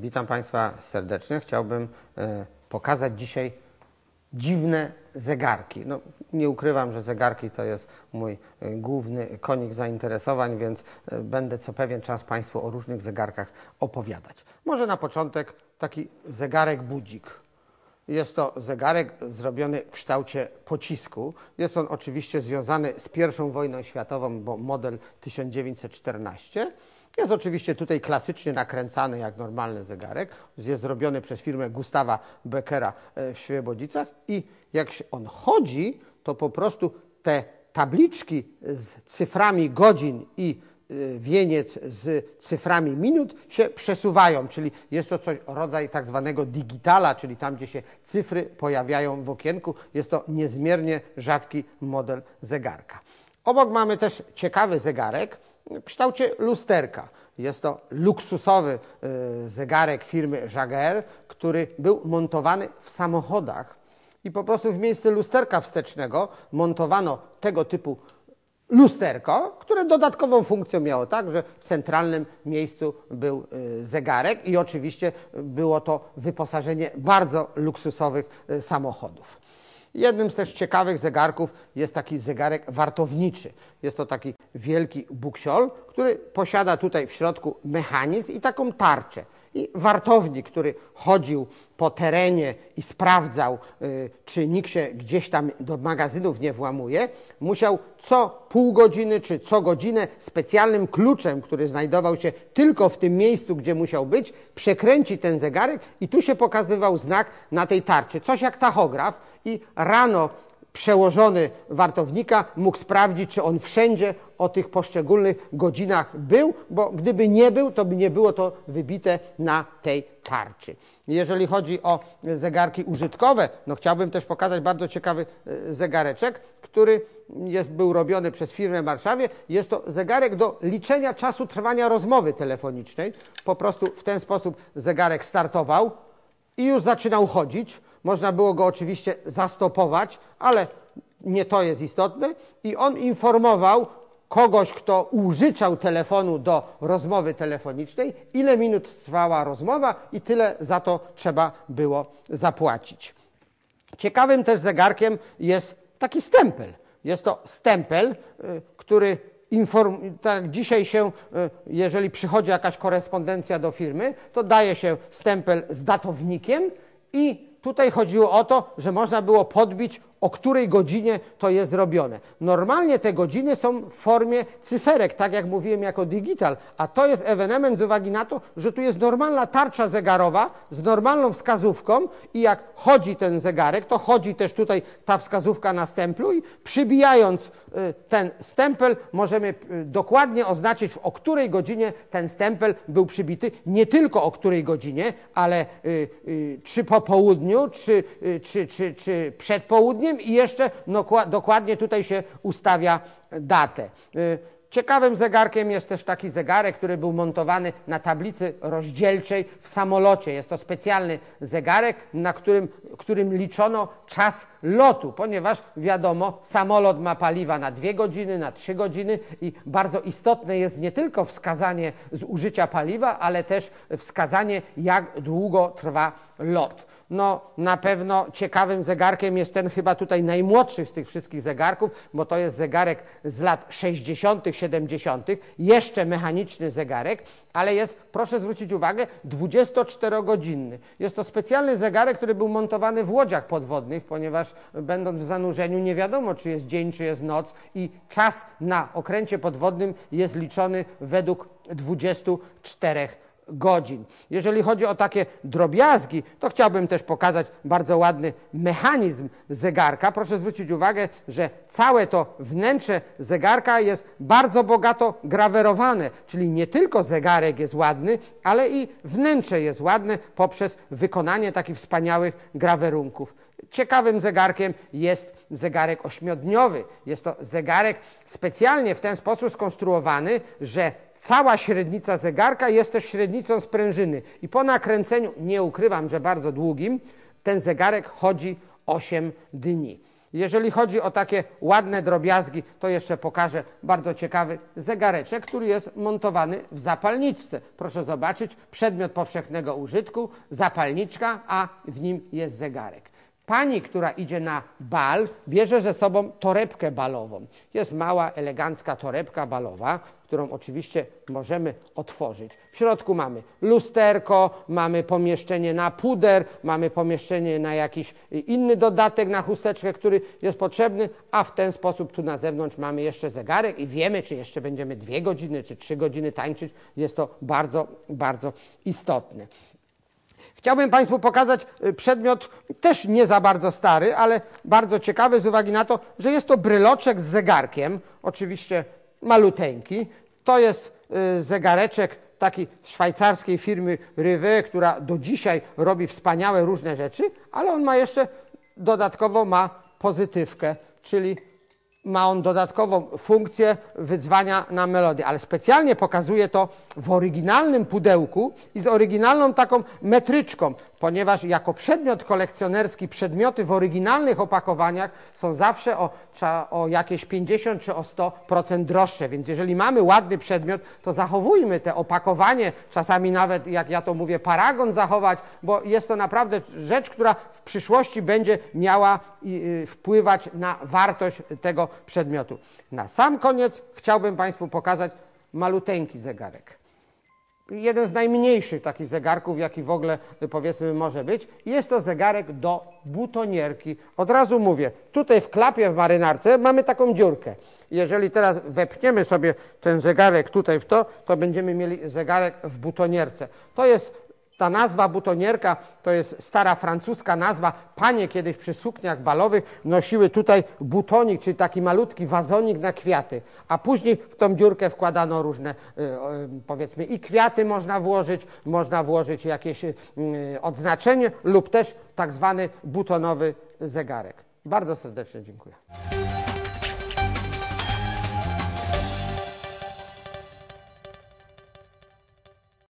Witam Państwa serdecznie. Chciałbym e, pokazać dzisiaj dziwne zegarki. No, nie ukrywam, że zegarki to jest mój e, główny konik zainteresowań, więc e, będę co pewien czas Państwu o różnych zegarkach opowiadać. Może na początek taki zegarek budzik. Jest to zegarek zrobiony w kształcie pocisku. Jest on oczywiście związany z I wojną światową, bo model 1914. Jest oczywiście tutaj klasycznie nakręcany jak normalny zegarek. Jest zrobiony przez firmę Gustawa Beckera e, w Świebodzicach i jak on chodzi, to po prostu te tabliczki z cyframi godzin i e, wieniec z cyframi minut się przesuwają, czyli jest to coś rodzaj tak zwanego digitala, czyli tam, gdzie się cyfry pojawiają w okienku. Jest to niezmiernie rzadki model zegarka. Obok mamy też ciekawy zegarek, w kształcie lusterka. Jest to luksusowy y, zegarek firmy Jaguar, który był montowany w samochodach i po prostu w miejsce lusterka wstecznego montowano tego typu lusterko, które dodatkową funkcję miało, tak, że w centralnym miejscu był y, zegarek i oczywiście było to wyposażenie bardzo luksusowych y, samochodów. Jednym z też ciekawych zegarków jest taki zegarek wartowniczy. Jest to taki wielki buksiol, który posiada tutaj w środku mechanizm i taką tarczę. I wartownik, który chodził po terenie i sprawdzał, y, czy nikt się gdzieś tam do magazynów nie włamuje, musiał co pół godziny czy co godzinę specjalnym kluczem, który znajdował się tylko w tym miejscu, gdzie musiał być, przekręcić ten zegarek i tu się pokazywał znak na tej tarczy. Coś jak tachograf i rano przełożony wartownika mógł sprawdzić, czy on wszędzie o tych poszczególnych godzinach był, bo gdyby nie był, to by nie było to wybite na tej tarczy. Jeżeli chodzi o zegarki użytkowe, no chciałbym też pokazać bardzo ciekawy e, zegareczek, który jest, był robiony przez firmę w Warszawie. Jest to zegarek do liczenia czasu trwania rozmowy telefonicznej. Po prostu w ten sposób zegarek startował i już zaczynał chodzić. Można było go oczywiście zastopować, ale nie to jest istotne. I on informował kogoś, kto użyczał telefonu do rozmowy telefonicznej, ile minut trwała rozmowa i tyle za to trzeba było zapłacić. Ciekawym też zegarkiem jest taki stempel. Jest to stempel, y, który inform, tak dzisiaj się, y, jeżeli przychodzi jakaś korespondencja do firmy, to daje się stempel z datownikiem i Tutaj chodziło o to, że można było podbić, o której godzinie to jest zrobione. Normalnie te godziny są w formie cyferek, tak jak mówiłem, jako digital, a to jest ewenement z uwagi na to, że tu jest normalna tarcza zegarowa z normalną wskazówką i jak chodzi ten zegarek, to chodzi też tutaj ta wskazówka na stemplu i przybijając y, ten stempel możemy y, dokładnie oznaczyć, o której godzinie ten stempel był przybity, nie tylko o której godzinie, ale y, czy po południu, czy, czy, czy, czy przed południem i jeszcze dokładnie tutaj się ustawia datę. Y, ciekawym zegarkiem jest też taki zegarek, który był montowany na tablicy rozdzielczej w samolocie. Jest to specjalny zegarek, na którym, którym liczono czas lotu, ponieważ wiadomo, samolot ma paliwa na dwie godziny, na trzy godziny i bardzo istotne jest nie tylko wskazanie zużycia paliwa, ale też wskazanie, jak długo trwa lot no na pewno ciekawym zegarkiem jest ten chyba tutaj najmłodszy z tych wszystkich zegarków, bo to jest zegarek z lat 60., 70., jeszcze mechaniczny zegarek, ale jest, proszę zwrócić uwagę, 24-godzinny. Jest to specjalny zegarek, który był montowany w łodziach podwodnych, ponieważ będąc w zanurzeniu nie wiadomo, czy jest dzień, czy jest noc i czas na okręcie podwodnym jest liczony według 24 godzin. Jeżeli chodzi o takie drobiazgi, to chciałbym też pokazać bardzo ładny mechanizm zegarka. Proszę zwrócić uwagę, że całe to wnętrze zegarka jest bardzo bogato grawerowane, czyli nie tylko zegarek jest ładny, ale i wnętrze jest ładne poprzez wykonanie takich wspaniałych grawerunków. Ciekawym zegarkiem jest zegarek ośmiodniowy. Jest to zegarek specjalnie w ten sposób skonstruowany, że cała średnica zegarka jest też średnicą sprężyny. I po nakręceniu, nie ukrywam, że bardzo długim, ten zegarek chodzi 8 dni. Jeżeli chodzi o takie ładne drobiazgi, to jeszcze pokażę bardzo ciekawy zegareczek, który jest montowany w zapalniczce. Proszę zobaczyć, przedmiot powszechnego użytku, zapalniczka, a w nim jest zegarek. Pani, która idzie na bal, bierze ze sobą torebkę balową. Jest mała, elegancka torebka balowa, którą oczywiście możemy otworzyć. W środku mamy lusterko, mamy pomieszczenie na puder, mamy pomieszczenie na jakiś inny dodatek na chusteczkę, który jest potrzebny, a w ten sposób tu na zewnątrz mamy jeszcze zegarek i wiemy, czy jeszcze będziemy dwie godziny, czy trzy godziny tańczyć. Jest to bardzo, bardzo istotne. Chciałbym Państwu pokazać y, przedmiot też nie za bardzo stary, ale bardzo ciekawy z uwagi na to, że jest to bryloczek z zegarkiem, oczywiście maluteńki. To jest y, zegareczek takiej szwajcarskiej firmy Rive, która do dzisiaj robi wspaniałe różne rzeczy, ale on ma jeszcze dodatkowo ma pozytywkę, czyli ma on dodatkową funkcję wydzwania na melodię, ale specjalnie pokazuje to w oryginalnym pudełku i z oryginalną taką metryczką, ponieważ jako przedmiot kolekcjonerski przedmioty w oryginalnych opakowaniach są zawsze o, o jakieś 50 czy o 100% droższe, więc jeżeli mamy ładny przedmiot, to zachowujmy te opakowanie, czasami nawet, jak ja to mówię, paragon zachować, bo jest to naprawdę rzecz, która w przyszłości będzie miała y, wpływać na wartość tego przedmiotu. Na sam koniec chciałbym Państwu pokazać maluteńki zegarek. Jeden z najmniejszych takich zegarków, jaki w ogóle powiedzmy może być. Jest to zegarek do butonierki. Od razu mówię, tutaj w klapie w marynarce mamy taką dziurkę. Jeżeli teraz wepniemy sobie ten zegarek tutaj w to, to będziemy mieli zegarek w butonierce. To jest ta nazwa butonierka to jest stara francuska nazwa. Panie kiedyś przy sukniach balowych nosiły tutaj butonik, czyli taki malutki wazonik na kwiaty, a później w tą dziurkę wkładano różne, y, y, powiedzmy, i kwiaty można włożyć, można włożyć jakieś y, odznaczenie lub też tak zwany butonowy zegarek. Bardzo serdecznie dziękuję.